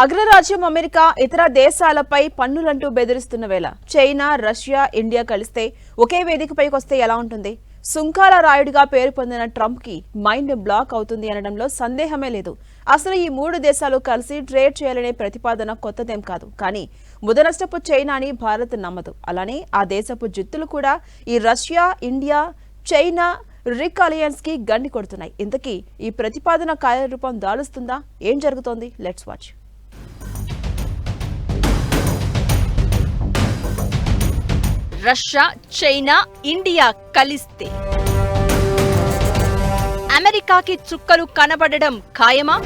అగ్రరాజ్యం అమెరికా ఇతర దేశాలపై పన్నులంటూ బెదిరిస్తున్న వేళ చైనా రష్యా ఇండియా కలిస్తే ఒకే వేదికపైకి వస్తే ఎలా ఉంటుంది? సుంకాల రాయుడిగా పేరు పొందిన ట్రంప్కి మైండ్ బ్లాక్ అవుతుంది అనడంలో సందేహమే లేదు. అసలు ఈ మూడు దేశాలు కలిసి ట్రేడ్ చేయాలనే ప్రతిపాదన కొత్తదేం కాదు. కానీ ముదనష్టపు చైనాని భారత్ నమ్మదు. అలానే ఆ దేశపు జిత్తులు కూడా ఈ రష్యా ఇండియా చైనా రిక్ అలయన్స్కి గండి కొడుతున్నాయి. ఇంతకీ ఈ ప్రతిపాదన కార్యరూపం దాలుస్తుందా? ఏం జరుగుతోంది? Let's watch. Russia China India కలిస్తే. అమెరికాకి చుక్కలు కనబడడం ఖాయమా?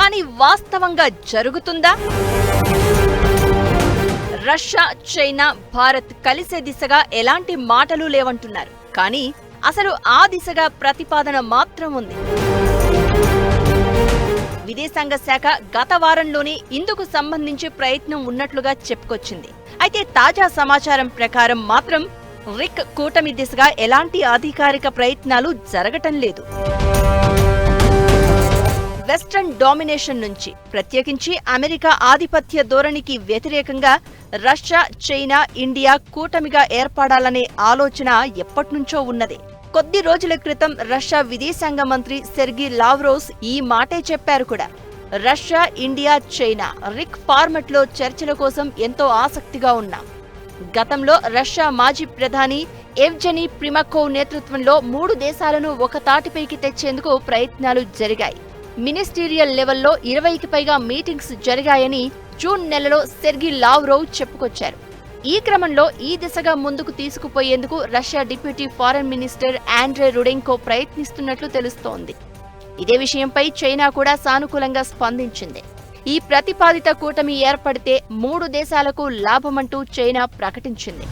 కానీ వాస్తవంగా జరుగుతుందా? రష్యా చైనా భారత్ కలిసే దిశగా ఎలాంటి మాటలు లేవంటున్నారు. కానీ అసలు ఆ దిశగా ప్రతిపాదన మాత్రం ఉంది. విదేశాంగ శాఖ గత వారంలోనే ఇందుకు సంబంధించి ప్రయత్నం ఉన్నట్లుగా చెప్పుకొచ్చింది. అయితే తాజా సమాచారం ప్రకారం మాత్రం రిక్ కూటమి దిశగా ఎలాంటి అధికారిక ప్రయత్నాలు జరగటం లేదు. వెస్ట్రన్ డామినేషన్ నుంచి ప్రత్యేకించి అమెరికా ఆధిపత్య ధోరణికి వ్యతిరేకంగా రష్యా చైనా ఇండియా కూటమిగా ఏర్పడాలనే ఆలోచన ఎప్పట్నుంచో ఉన్నది. కొద్ది రోజుల క్రితం రష్యా విదేశాంగ మంత్రి సెర్గి లావ్రోస్ ఈ మాటే చెప్పారు కూడా. Russia India China. రిక్ ఫార్మట్లో చర్చల కోసం ఎంతో ఆసక్తిగా ఉన్నాం. గతంలో రష్యా మాజీ ప్రధాని ఎవ్జెనీ ప్రిమకోవ్ నేతృత్వంలో మూడు దేశాలను ఒక తాటిపైకి తెచ్చేందుకు ప్రయత్నాలు జరిగాయి. మినిస్టీరియల్ లెవెల్లో ఇరవైకి పైగా మీటింగ్స్ జరిగాయని జూన్ నెలలో సెర్గి లావ్రోవ్ చెప్పుకొచ్చారు. ఈ క్రమంలో ఈ దిశగా ముందుకు తీసుకుపోయేందుకు Russia deputy foreign minister Andrei Rudenko ప్రయత్నిస్తున్నట్లు తెలుస్తోంది. ఇదే విషయంపై చైనా కూడా సానుకూలంగా స్పందించింది. ఈ ప్రతిపాదిత కూటమి ఏర్పడితే మూడు దేశాలకు లాభమంటూ చైనా ప్రకటించింది.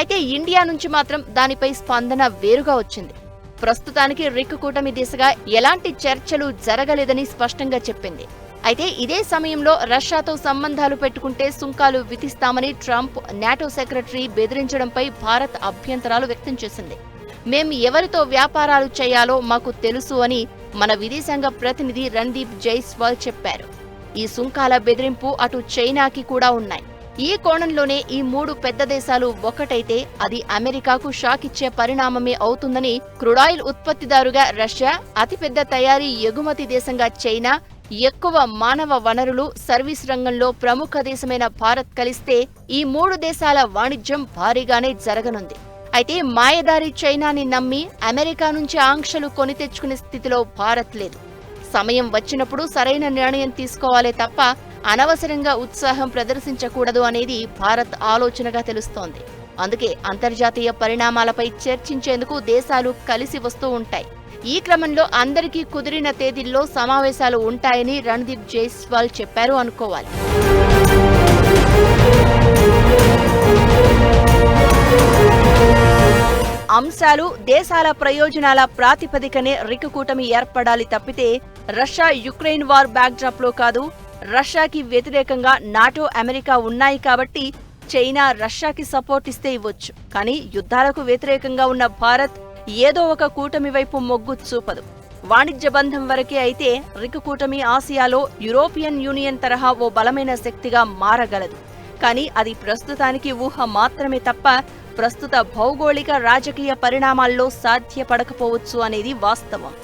అయితే ఇండియా నుంచి మాత్రం దానిపై స్పందన వేరుగా వచ్చింది. ప్రస్తుతానికి రిక్ కూటమి దిశగా ఎలాంటి చర్చలు జరగలేదని స్పష్టంగా చెప్పింది. అయితే ఇదే సమయంలో రష్యాతో సంబంధాలు పెట్టుకుంటే సుంకాలు విధిస్తామని ట్రంప్ నాటో సెక్రటరీ బెదిరించడంపై భారత్ అభ్యంతరాలు వ్యక్తం చేసింది. మేము ఎవరితో వ్యాపారాలు చేయాలో మాకు తెలుసు అని మన విదేశాంగ ప్రతినిధి రణ్దీప్ జైస్వాల్ చెప్పారు. ఈ సుంకాల బెదిరింపు అటు చైనాకి కూడా ఉన్నాయి. ఈ కోణంలోనే ఈ మూడు పెద్ద దేశాలు ఒకటైతే అది అమెరికాకు షాక్ ఇచ్చే పరిణామమే అవుతుందని క్రుడాయిల్ ఉత్పత్తిదారుగా రష్యా అతిపెద్ద తయారీ ఎగుమతి దేశంగా చైనా ఎక్కువ మానవ వనరులు సర్వీస్ రంగంలో ప్రముఖ దేశమైన భారత్ కలిస్తే ఈ మూడు దేశాల వాణిజ్యం భారీగానే జరగనుంది. అయితే మాయదారి చైనాని నమ్మి అమెరికా నుంచి ఆంక్షలు కొని తెచ్చుకునే స్థితిలో భారత్ లేదు. సమయం వచ్చినప్పుడు సరైన నిర్ణయం తీసుకోవాలే తప్ప అనవసరంగా ఉత్సాహం ప్రదర్శించకూడదు అనేది భారత్ ఆలోచనగా తెలుస్తోంది. అందుకే అంతర్జాతీయ పరిణామాలపై చర్చించేందుకు దేశాలు కలిసి వస్తూ ఉంటాయి. ఈ క్రమంలో అందరికీ కుదిరిన తేదీల్లో సమావేశాలు ఉంటాయని రణదీప్ జైస్వాల్ చెప్పారు అనుకోవాలి. అంశాలు దేశాల ప్రయోజనాల ప్రాతిపదికనే రిక్ కూటమి ఏర్పడాలి తప్పితే రష్యా యుక్రెయిన్ వార్ బ్యాక్డ్రాప్లో కాదు రష్యాకి వ్యతిరేకంగా నాటో అమెరికా ఉన్నాయి కాబట్టి చైనా రష్యాకి సపోర్ట్ ఇస్తే ఇవ్వచ్చు. కానీ యుద్ధాలకు వ్యతిరేకంగా ఉన్న భారత్ ఏదో ఒక కూటమి వైపు మొగ్గు చూపదు. వాణిజ్య బంధం వరకే అయితే రిక్ కూటమి ఆసియాలో యూరోపియన్ యూనియన్ తరహా ఓ బలమైన శక్తిగా మారగలదు. కానీ అది ప్రస్తుతానికి ఊహ మాత్రమే తప్ప ప్రస్తుత భౌగోళిక రాజకీయ పరిణామాల్లో సాధ్యపడకపోవచ్చు అనేది వాస్తవం.